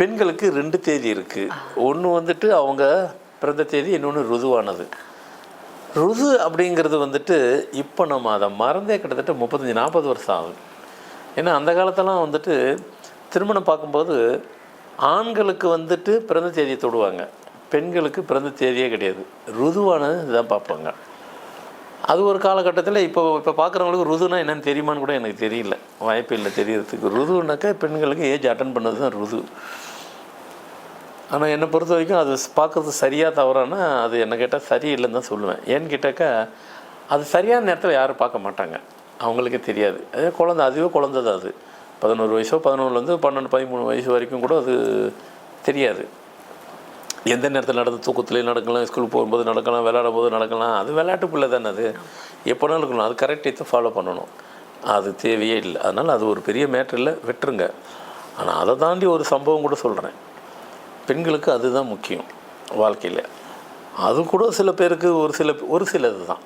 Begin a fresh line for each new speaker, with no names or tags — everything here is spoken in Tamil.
பெண்களுக்கு ரெண்டு தேதி இருக்குது ஒன்று வந்துட்டு அவங்க பிறந்த தேதி இன்னொன்று ருதுவானது. ருது அப்படிங்கிறது வந்துட்டு இப்போ நம்ம அதை மறந்தே கிட்டத்தட்ட முப்பத்தஞ்சு நாற்பது வருஷம் ஆகுது. ஏன்னா அந்த காலத்தெல்லாம் வந்துட்டு திருமணம் பார்க்கும்போது ஆண்களுக்கு வந்துட்டு பிறந்த தேதியை தொடுவாங்க. பெண்களுக்கு பிறந்த தேதியே கிடையாது. ருதுவானது இதுதான் பார்ப்பாங்க. அது ஒரு காலகட்டத்தில் இப்போ இப்போ பார்க்குறவங்களுக்கு ருதுனா என்னென்னு தெரியுமான்னு கூட எனக்கு தெரியல. வாய்ப்பு இல்லை தெரியறதுக்கு. ருதுனாக்கா பெண்களுக்கு ஏஜ் அட்டன் பண்ணது தான் ருது. ஆனால் என்னை பொறுத்த வரைக்கும் அது பார்க்குறது சரியாக தவறானா அது என்ன கேட்டால் சரியில்லைன்னு தான் சொல்லுவேன். ஏன்னு கேட்டாக்கா அது சரியான நேரத்தில் யாரும் பார்க்க மாட்டாங்க. அவங்களுக்கே தெரியாது. அதே குழந்தை அதுவே குழந்தை தான் அது. பதினோரு வயசோ பதினொன்றுலேருந்து பன்னெண்டு பதிமூணு வயசு வரைக்கும் கூட அது தெரியாது. எந்த நேரத்தில் நடந்து தூக்கத்துலேயும் நடக்கலாம் ஸ்கூல் போகும்போது நடக்கலாம் விளையாடும் போது நடக்கலாம் அது விளையாட்டு பிள்ளை தானே அது. எப்போனாலும் இருக்கணும் அது கரெக்ட் டயத்தை ஃபாலோ பண்ணணும். அது தேவையே இல்லை. அதனால் அது ஒரு பெரிய மேட்ரு இல்லை விட்டுருங்க. ஆனால் அதை தாண்டி ஒரு சம்பவம் கூட சொல்கிறேன் பெண்களுக்கு அதுதான் முக்கியம் வாழ்க்கையில். அது கூட சில பேருக்கு ஒரு சில ஒரு சிலது தான்